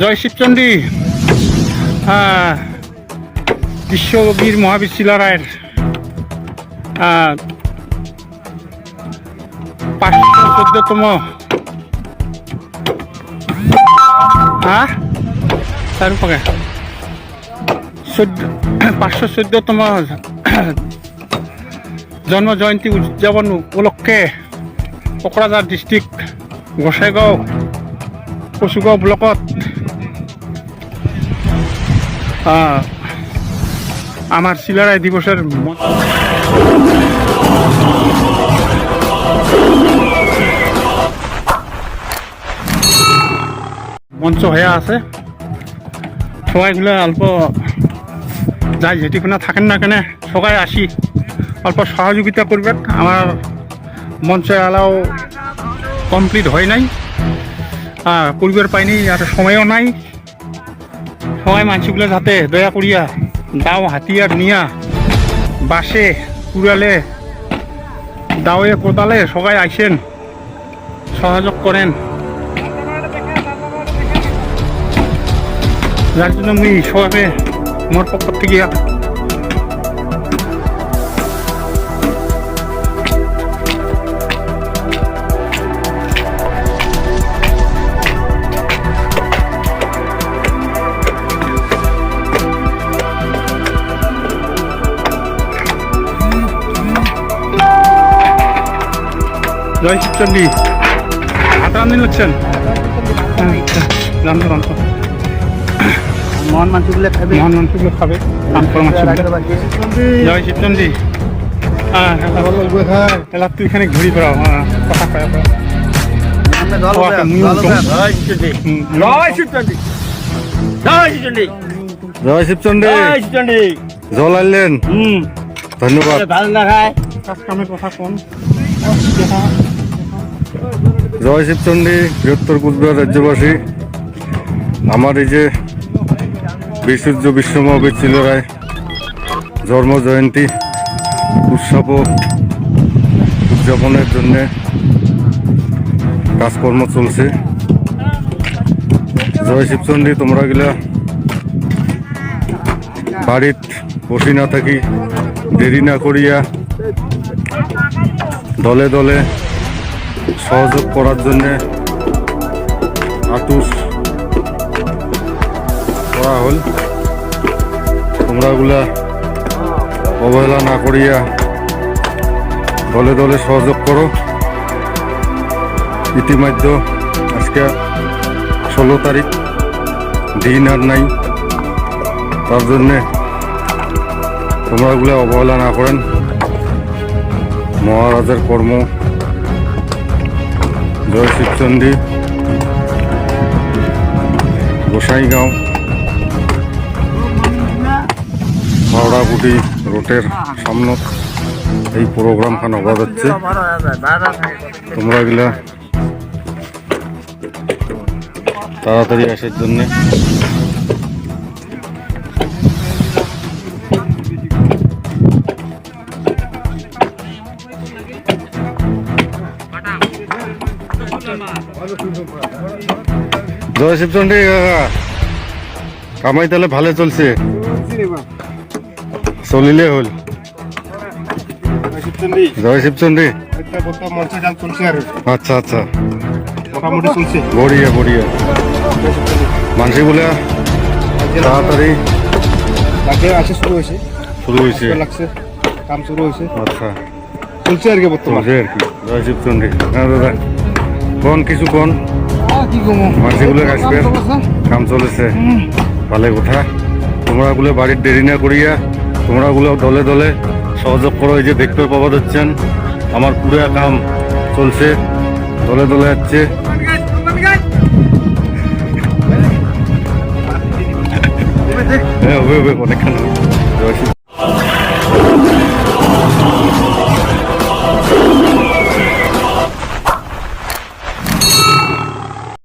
জয় শিবচন্ডী। আহ, বিশ্ববীর মহাবীর শিলারায়ের আহ, পাঁচশো চোদ্দতম হ্যাঁ তার উপরে পাঁচশো চোদ্দতম জন্ম জয়ন্তী উদযাপন উপলক্ষে কোকৰাঝাৰ ডিষ্ট্ৰিক্ট গোসাইগাঁও কচুগাঁও ব্লকত আমাৰ চিলাৰায় দিৱসৰ মঞ্চ হয়ে আছে। সবাইগুলো অল্প যাই যেটিখানে থাকেন না কেন, সবাই আসি। অল্প সহযোগিতা করবেন। আমার মঞ্চ এলাও কমপ্লিট হয় নাই। করবার পাইনি, আর সময়ও নাই। সবাই মানুষগুলো যাতে দয়া করিয়া দাও হাতিয়ার নিয়া বাসে কুড়ালে দাওয়ে কোদালে সবাই আইসেন সহযোগ করেন যার জন্য মুই সবাই মোর পক্ষ থেকে জয় শিবচন্ডী। হাত রান্ধি হচ্ছেন জানতো জানতো মহান মানুষগুলো খাবে। মহান মানুষগুলো খাবে কাম করা মানুষগুলো জয় শিবচন্ডী। হ্যাঁ এলা তুই এখানে ঘুরি বেড়াও হ্যাঁ কথা কয়া জয় শিবচন্ডী। জল আনলেন। ধন্যবাদ। ভালো না খায় কাজ কামের কথা কোন? জয় শিবচন্ডী বৃহত্তর কুচবিহার রাজ্যবাসী। আমার এই যে বিশুদ্ধ বিশ্ব মহাবীর ছিল রায় জন্ম জয়ন্তী উৎসব উদযাপনের জন্যে কাজকর্ম চলছে। জয় শিবচন্ডী তোমরা গিলা বাড়িত বসি না থাকি, দেরি না করিয়া দলে দলে সহযোগ করার জন্যে আতুস করা হল। তোমরাগুলা অবহেলা না করিয়া দলে দলে সহযোগ করো। ইতিমধ্যে আজকে ষোলো তারিখ, দিন আর নাই। তার জন্যে তোমরাগুলা অবহেলা না করেন। মহারাজের কর্ম জয় গোসাইগাঁও হাওড়াগুটি রোডের সামনে এই প্রোগ্রামখান অবাদ হচ্ছে। তোমরা গিলা তাড়াতাড়ি আসার জন্য জয় শিবচন্ডী কাকা। কামাই তাহলে ভালো চলছে। চলিলে হল। জয় শিবচন্ডী আচ্ছা আচ্ছা। বড়িয়া বড়িয়া। মানসি বলে তাড়াতাড়ি। শুরু হয়েছে। শুরু হয়েছে। লাগছে কাম শুরু হয়েছে। আচ্ছা। চলছে আর কি বর্তমান। আর কি। জয় শিবচন্ডী হ্যাঁ দাদা। কোন কিছু কোন? কি কমো চলেছে। ভালে কথা? তোমরাগুলো বাড়ির দেরি না করিয়া তোমরাগুলো দলে দলে সহযোগ করো এই যে দেখতে পাওয়া যাচ্ছেন আমার পুরো কাম চলছে দলে দলে যাচ্ছে। হ্যাঁ হবে হবে অনেকখানি।